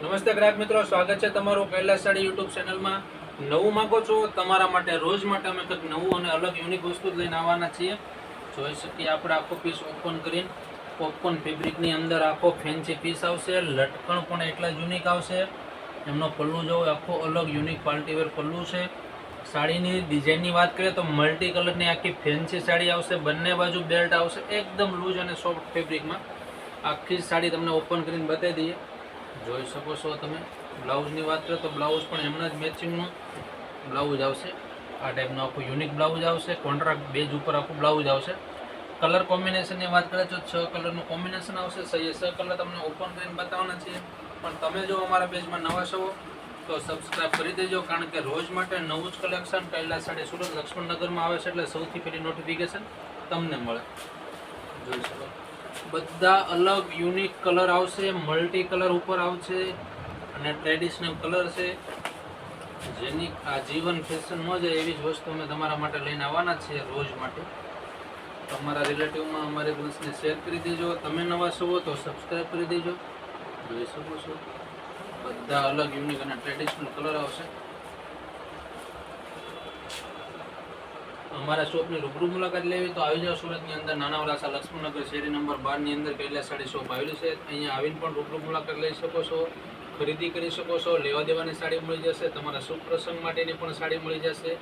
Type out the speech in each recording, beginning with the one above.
નમસ્તે ગ્રાહક મિત્રો, સ્વાગત છે તમારું કૈલાસ સાડી યુટ્યુબ ચેનલમાં. નવું માગો છો તમારા માટે, રોજ માટે અમે કંઈક નવું અને અલગ યુનિક વસ્તુ લઈને આવવાના છીએ. જોઈ શકીએ આપણે આખો પીસ ઓપન કરીને. પોપકોર્ન ફેબ્રિકની અંદર આખો ફેન્સી પીસ આવશે, લટકણ પણ એટલા યુનિક આવશે. એમનો પલ્લુ જોવો, આખો અલગ યુનિક પાર્ટીવેર પલ્લુ છે. સાડીની ડિઝાઇનની વાત કરીએ તો મલ્ટી કલરની આખી ફેન્સી સાડી આવશે, બંને બાજુ બેલ્ટ આવશે, એકદમ લૂઝ અને સોફ્ટ ફેબ્રિકમાં આખી સાડી તમને ઓપન કરીને બતાવી દઈએ. જોઈ શકો છો તમે. બ્લાઉઝની વાત કરો તો બ્લાઉઝ પણ એમના જ મેચિંગનું બ્લાઉઝ આવશે. આ ટાઈપનું આખું યુનિક બ્લાઉઝ આવશે. કોન્ટ્રાક્ટ બેઝ ઉપર આખું બ્લાઉઝ આવશે. કલર કોમ્બિનેશનની વાત કરીએ તો છ કલરનું કોમ્બિનેશન આવશે. સહી છ કલર તમને ઓપન કરીને બતાવવાના છીએ પણ તમે જો અમારા પેજમાં નવા છો, તો સબસ્ક્રાઇબ કરી દેજો. કારણ કે રોજ માટે નવું જ કલેક્શન કૈલાસ સાડી સુરત લક્ષ્મણનગરમાં આવે છે એટલે સૌથી પહેલી નોટિફિકેશન તમને મળે. જોઈ શકો. બધા અલગ યુનિક કલર આવશે મલ્ટી કલર ઉપર આવશે અને ટ્રેડિશનલ કલર છે. જેની આ જીવન ફેશનમાં જાય એવી જ વસ્તુ અમે તમારા માટે લઈને આવવાના છીએ રોજ માટે. તમારા રિલેટિવમાં અમારી રીલ્સને શેર કરી દેજો. તમે નવા છો તો સબસ્ક્રાઈબ કરી દેજો. જોઈ શકો છો. બધા અલગ યુનિક અને ટ્રેડિશનલ કલર આવશે. અમારા શોપની રૂબરૂ મુલાકાત લેવી તો આવી જાઓ સુરતની અંદર નાના વરાસા લક્ષ્મણનગર શેરી નંબર બારની અંદર પહેલા સાડી શોપ આવેલી છે. અહીંયા આવીને પણ રૂબરૂ મુલાકાત લઈ શકો છો. ખરીદી કરી શકો છો, લેવા દેવાની સાડી મળી જશે, તમારા શુભ પ્રસંગ માટેની પણ સાડી મળી જશે.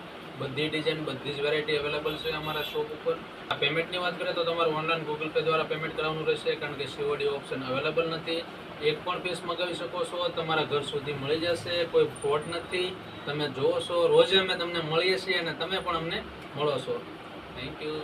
બધી ડિઝાઇન બધી જ વેરાયટી અવેલેબલ છે અમારા શોપ ઉપર. આ પેમેન્ટની વાત કરીએ તો તમારે ઓનલાઈન ગૂગલ પે દ્વારા પેમેન્ટ કરવાનું રહેશે, કારણ કે સીઓડી ઓપ્શન અવેલેબલ નથી. એક પણ પીસ મગાવી શકો છો, તમારા ઘર સુધી મળી જશે, કોઈ ફોટ નથી. તમે જોવો છો, રોજે અમે તમને મળીએ છીએ અને તમે પણ અમને મળો છો. Thank you